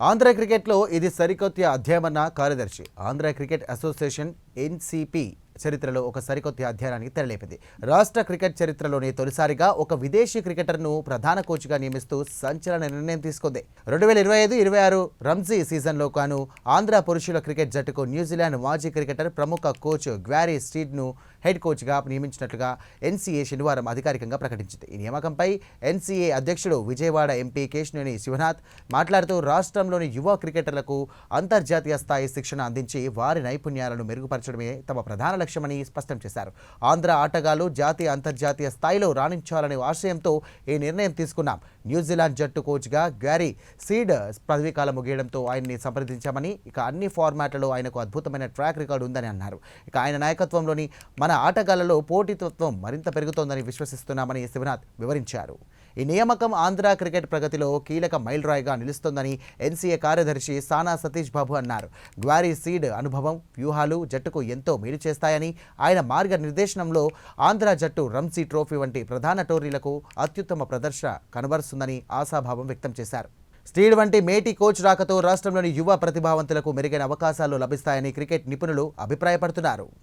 ఆంధ్ర క్రికెట్లో ఇది సరికొత్త అధ్యాయమన్న కార్యదర్శి. ఆంధ్ర క్రికెట్ అసోసియేషన్ ఎన్సిపి చరిత్రలో ఒక సరికొత్త అధ్యయనానికి తెరలేపింది. రాష్ట్ర క్రికెట్ చరిత్రలోనే తొలిసారిగా ఒక విదేశీ క్రికెటర్ను ప్రధాన కోచ్గా నియమిస్తూ సంచలన నిర్ణయం తీసుకుంది. రెండు వేల ఇరవై ఐదు ఇరవై ఆరు రంజీ సీజన్లో కాను ఆంధ్ర పురుషుల క్రికెట్ జట్టుకు న్యూజిలాండ్ మాజీ క్రికెటర్ ప్రముఖ కోచ్ గ్వారీ స్టీడ్ను హెడ్ కోచ్గా నియమించినట్లుగా ఎన్సీఏ శనివారం అధికారికంగా ప్రకటించింది. ఈ నియామకంపై ఎన్సీఏ అధ్యక్షుడు విజయవాడ ఎంపీ కేశినేని శివనాథ్ మాట్లాడుతూ రాష్ట్రంలోని యువ క్రికెటర్లకు అంతర్జాతీయ స్థాయి శిక్షణ అందించి వారి నైపుణ్యాలను మెరుగుపరచడమే తమ ప్రధాన లక్ష్యమని స్పష్టం చేశారు. ఆంధ్ర ఆటగాళ్ళు జాతీయ అంతర్జాతీయ స్థాయిలో రాణించాలనే ఆశయంతో ఈ నిర్ణయం తీసుకున్నాం. న్యూజిలాండ్ జట్టు కోచ్గా గ్యారీ సీడ్ పదవీకాలం ముగియడంతో ఆయన్ని సంప్రదించామని ఇక అన్ని ఫార్మాట్లలో ఆయనకు అద్భుతమైన ట్రాక్ రికార్డు ఉందని అన్నారు. ఇక ఆయన నాయకత్వంలోని మన ఆటగాళ్ళలో పోటీతత్వం మరింత పెరుగుతోందని విశ్వసిస్తున్నామని శివనాథ్ వివరించారు. ఈ నియామకం ఆంధ్ర క్రికెట్ ప్రగతిలో కీలక మైలురాయిగా నిలుస్తోందని ఎన్సీఏ కార్యదర్శి సానా సతీష్ బాబు అన్నారు. గ్వారీ సీడ్ అనుభవం వ్యూహాలు జట్టుకు ఎంతో మేలు చేస్తాయని ఆయన మార్గనిర్దేశనంలో ఆంధ్ర జట్టు రంజీ ట్రోఫీ వంటి ప్రధాన టోర్నీలకు అత్యుత్తమ ప్రదర్శన కనబరుస్తుందని ఆశాభావం వ్యక్తం చేశారు. స్టీడ్ వంటి మేటి కోచ్ రాకతో రాష్ట్రంలోని యువ ప్రతిభావంతులకు మెరుగైన అవకాశాలు లభిస్తాయని క్రికెట్ నిపుణులు అభిప్రాయపడుతున్నారు.